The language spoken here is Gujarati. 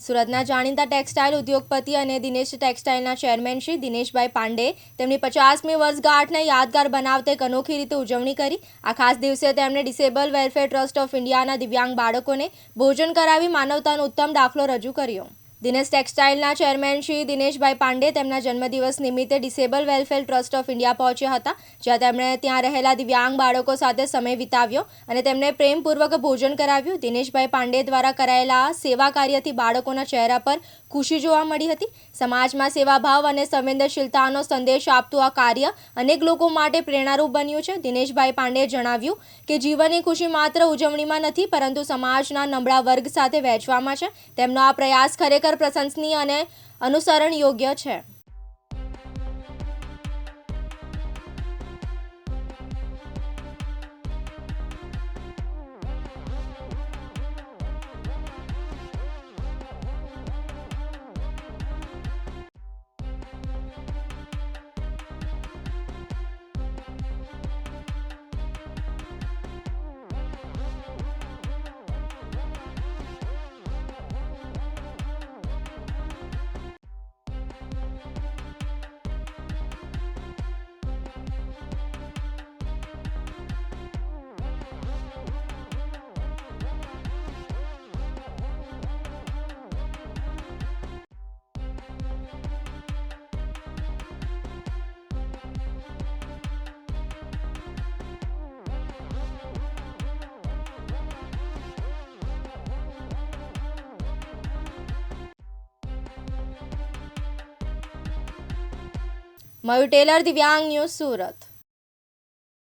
સુરતના જાણીતા ટેક્સટાઇલ ઉદ્યોગપતિ અને દિનેશ ટેક્સટાઇલના ચેરમેન શ્રી દિનેશભાઈ પાંડે તેમની પચાસમી વર્ષગાંઠને યાદગાર બનાવતે એક અનોખી રીતે ઉજવણી કરી. આ ખાસ દિવસે તેમણે ડિસેબલ વેલફેર ટ્રસ્ટ ઓફ ઇન્ડિયાના દિવ્યાંગ બાળકોને ભોજન કરાવી માનવતાનો ઉત્તમ દાખલો રજૂ કર્યો. દિનેશ ટેક્સટાઇલના ચેરમેન શ્રી દિનેશભાઈ પાંડે તેમના જન્મદિવસ નિમિત્તે disable welfare trust of India પહોંચ્યા હતા, જ્યાં તેમણે ત્યાં રહેલા દિવ્યાંગ બાળકો સાથે સમય વિતાવ્યો અને તેમને પ્રેમપૂર્વક ભોજન કરાવ્યું. દિનેશભાઈ પાંડે દ્વારા કરાયેલા સેવા કાર્યથી બાળકોના ચહેરા પર ખુશી જોવા મળી હતી. સમાજમાં સેવાભાવ અને સંવેદનશીલતાનો સંદેશ આપતું આ કાર્ય અનેક લોકો માટે પ્રેરણારૂપ બન્યું છે. દિનેશભાઈ પાંડેએ જણાવ્યું કે, જીવનની ખુશી માત્ર ઉજવણીમાં નથી, પરંતુ સમાજના નબળા વર્ગ સાથે વહેંચવામાં છે. તેમનો આ પ્રયાસ ખરેખર પ્રશંસનીય અને અનુસરણ યોગ્ય છે. મયુર ટેલર દિવ્યાંગ ન્યૂઝ સુરત